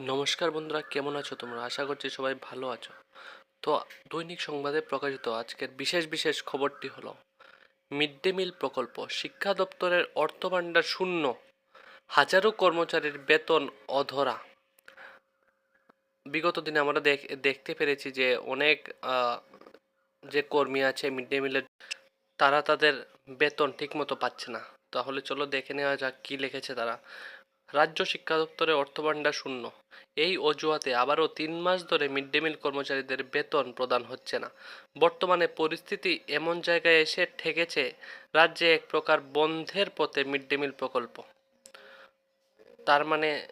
নমস্কার বন্ধুরা, কেমন আছো তোমরা? আশা করছি সবাই ভালো আছো। তো দৈনিক সংবাদে প্রকাশিত আজকের বিশেষ বিশেষ খবরটি হলো, মিড ডে মিল প্রকল্প, শিক্ষা দপ্তরের অর্থভাণ্ডার শূন্য, হাজারো কর্মচারীর বেতন অধরা। বিগত দিনে আমরা দেখ- দেখতে পেরেছি যে অনেক যে কর্মী আছে মিড ডে মিলের, তারা তাদের বেতন ঠিকমতো পাচ্ছে না। তাহলে চলো দেখে নেওয়া যাক কী লিখেছে তারা। রাজ্য শিক্ষা দপ্তরে অর্থভাণ্ডার শূন্য। এই অজুহাতে আবারও তিন মাস ধরে মিড ডে মিল কর্মচারীদের বেতন প্রদান হচ্ছে না। বর্তমানে পরিস্থিতি এমন জায়গায় এসে ঠেকেছে রাজ্যে এক প্রকার বন্ধের পথে মিড ডে মিল প্রকল্প। তার মানে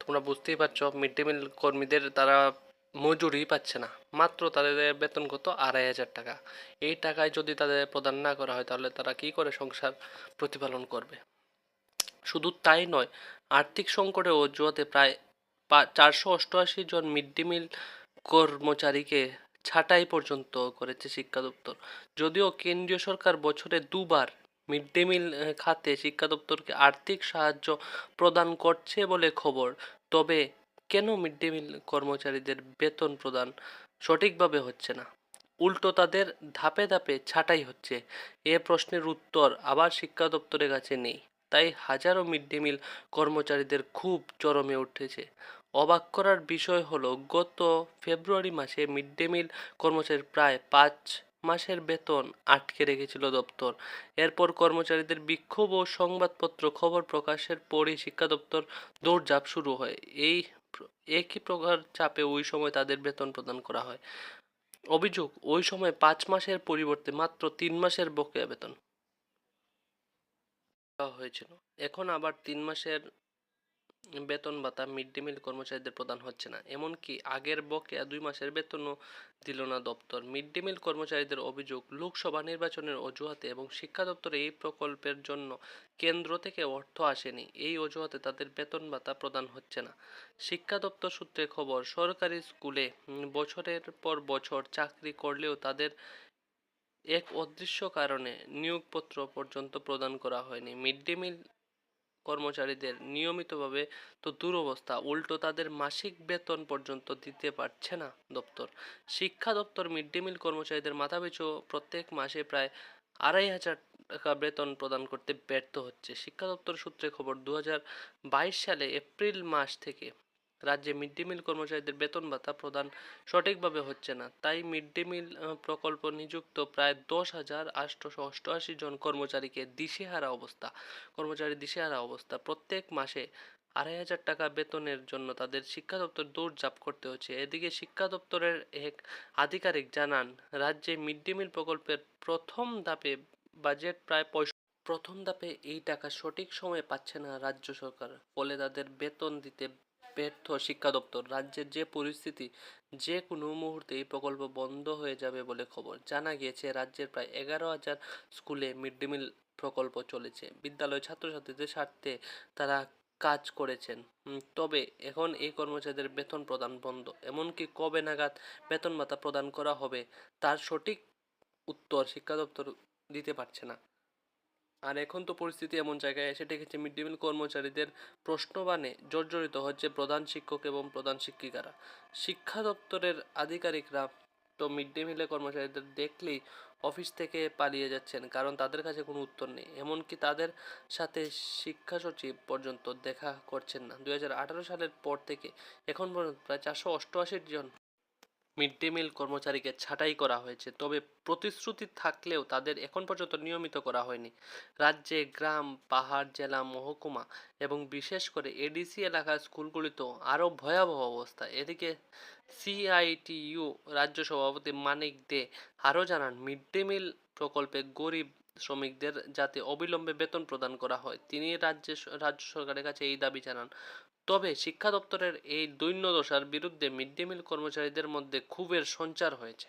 তোমরা বুঝতেই পারছ, মিড ডে মিল কর্মীদের তারা মজুরি পাচ্ছে না। মাত্র তাদের বেতন কত? আড়াই হাজার টাকা। এই টাকায় যদি তাদের প্রদান না করা হয়, তাহলে তারা কি করে সংসার প্রতিপালন করবে? শুধু তাই নয়, আর্থিক সংকটে অজুহাতে প্রায় চারশো অষ্টআশি জন মিড ডে মিল কর্মচারীকে ছাঁটাই পর্যন্ত করেছে শিক্ষা দপ্তর। যদিও কেন্দ্রীয় সরকার বছরে দুবার মিড ডে মিল খাতে শিক্ষা দপ্তরকে আর্থিক সাহায্য প্রদান করছে বলে খবর। তবে কেন মিড ডে মিল কর্মচারীদের বেতন প্রদান সঠিকভাবে হচ্ছে না? উল্টো তাদের ধাপে ধাপে ছাঁটাই হচ্ছে। এ প্রশ্নের উত্তর আবার শিক্ষা দপ্তরের কাছে নেই। তাই হাজারো মিড ডে মিল কর্মচারীদের খুব চরমে উঠেছে। অবাক করার বিষয় হলো, গত ফেব্রুয়ারি মাসে মিড ডে মিল কর্মচারীর প্রায় পাঁচ মাসের বেতন আটকে রেখেছিল দপ্তর। এরপর কর্মচারীদের বিক্ষোভ ও সংবাদপত্র খবর প্রকাশের পরই শিক্ষা দপ্তর দৌড়ঝাঁপ শুরু হয়। এই একই প্রকার চাপে ওই সময় তাদের বেতন প্রদান করা হয়। অভিযোগ, ওই সময় পাঁচ মাসের পরিবর্তে মাত্র তিন মাসের বকেয়া বেতন। দেওয়া হয়েছিল। এখন আবার তিন মাসের বেতন ভাতা মিড ডে মিল কর্মচারীদের প্রদান হচ্ছে না। এমনকি আগের বকেয়া দুই মাসের বেতনও দিল না দপ্তর। মিড ডে মিল কর্মচারীদের অভিযোগ, লোকসভা নির্বাচনের অজুহাতে এবং শিক্ষা দপ্তরে এই প্রকল্পের জন্য কেন্দ্র থেকে অর্থ আসেনি। এই অজুহাতে তাদের বেতন ভাতা প্রদান হচ্ছে না। শিক্ষা দপ্তর সূত্রে খবর, সরকারি স্কুলে বছরের পর বছর চাকরি করলেও তাদের এক অদৃশ্য কারণে নিয়োগপত্র পর্যন্ত প্রদান করা হয়নি। মিড ডে মিল কর্মচারীদের নিয়মিতভাবে তো দুরবস্থা, উল্টো তাদের মাসিক বেতন পর্যন্ত দিতে পারছে না দপ্তর। শিক্ষা দপ্তর মিড ডে মিল কর্মচারীদের মাথাপিছু প্রত্যেক মাসে প্রায় আড়াই হাজার টাকা বেতন প্রদান করতে ব্যর্থ হচ্ছে। শিক্ষা দপ্তর সূত্রে খবর দু সালে এপ্রিল মাস থেকে রাজ্যে মিড ডে মিল কর্মচারীদের বেতন ভাতা প্রদান সঠিকভাবে হচ্ছে না। তাই মিড ডে মিল প্রকল্প নিযুক্ত প্রায় দশ হাজার আটশোশো অষ্টআশি জন কর্মচারীকে দিশেহারা অবস্থা কর্মচারী দিশেহারা অবস্থা। প্রত্যেক মাসে আড়াই হাজার টাকা বেতনের জন্য তাদের শিক্ষা দপ্তর দৌড়ঝাঁপ করতে হচ্ছে। এদিকে শিক্ষা দপ্তরের এক আধিকারিক জানান, রাজ্যে মিড ডে মিল প্রকল্পের প্রথম ধাপে বাজেট প্রায় প্রথম ধাপে এই টাকা সঠিক সময়ে পাচ্ছে না রাজ্য সরকার, ফলে তাদের বেতন দিতে ব্যর্থ শিক্ষা দপ্তর, রাজ্যের যে পরিস্থিতি, যে কোনো মুহূর্তে এই প্রকল্প বন্ধ হয়ে যাবে বলে খবর। জানা গিয়েছে, রাজ্যের প্রায় এগারো হাজার স্কুলে মিড ডে মিল প্রকল্প চলেছে। বিদ্যালয় ছাত্রছাত্রীদের স্বার্থে তারা কাজ করেছেন। তবে এখন এই কর্মচারীদের বেতন প্রদান বন্ধ। এমনকি কবে নাগাদ বেতন ভাতা প্রদান করা হবে, তার সঠিক উত্তর শিক্ষা দপ্তর দিতে পারছে না। আর এখন তো পরিস্থিতি এমন জায়গায় এসে ঠেকেছে মিড ডে মিল কর্মচারীদের প্রশ্নবাণে জর্জরিত হচ্ছে প্রধান শিক্ষক এবং প্রধান শিক্ষিকারা। শিক্ষা দপ্তরের আধিকারিকরা তো মিড ডে মিলে কর্মচারীদের দেখলেই অফিস থেকে পালিয়ে যাচ্ছেন, কারণ তাদের কাছে কোনো উত্তর নেই। এমনকি তাদের সাথে শিক্ষা সচিব পর্যন্ত দেখা করছেন না। দুই হাজার আঠারো সালের পর থেকে, এখন পর্যন্ত প্রায় চারশো অষ্টআশি জন মিড ডে মিল কর্মচারীকে ছাঁটাই করা হয়েছে, তবে প্রতিশ্রুতি থাকলেও তাদের এখন পর্যন্ত নিয়মিত করা হয়নি। রাজ্যে গ্রাম, পাহাড়, জেলা, মহকুমা এবং বিশেষ করে এডিসি এলাকার স্কুলগুলিতেও আরও ভয়াবহ অবস্থা। এদিকে সিআইটিইউ রাজ্য সভাপতি মানিক দে আরও জানান মিড ডে মিল প্রকল্পে গরিব শ্রমিকদের যাতে অবিলম্বে বেতন প্রদান করা হয়। তিনি রাজ্যে রাজ্য সরকারের কাছে এই দাবি জানান। তবে শিক্ষা দপ্তরের এই দৈন্যদশার বিরুদ্ধে মিড ডে মিল কর্মচারীদের মধ্যে ক্ষোভের সঞ্চার হয়েছে।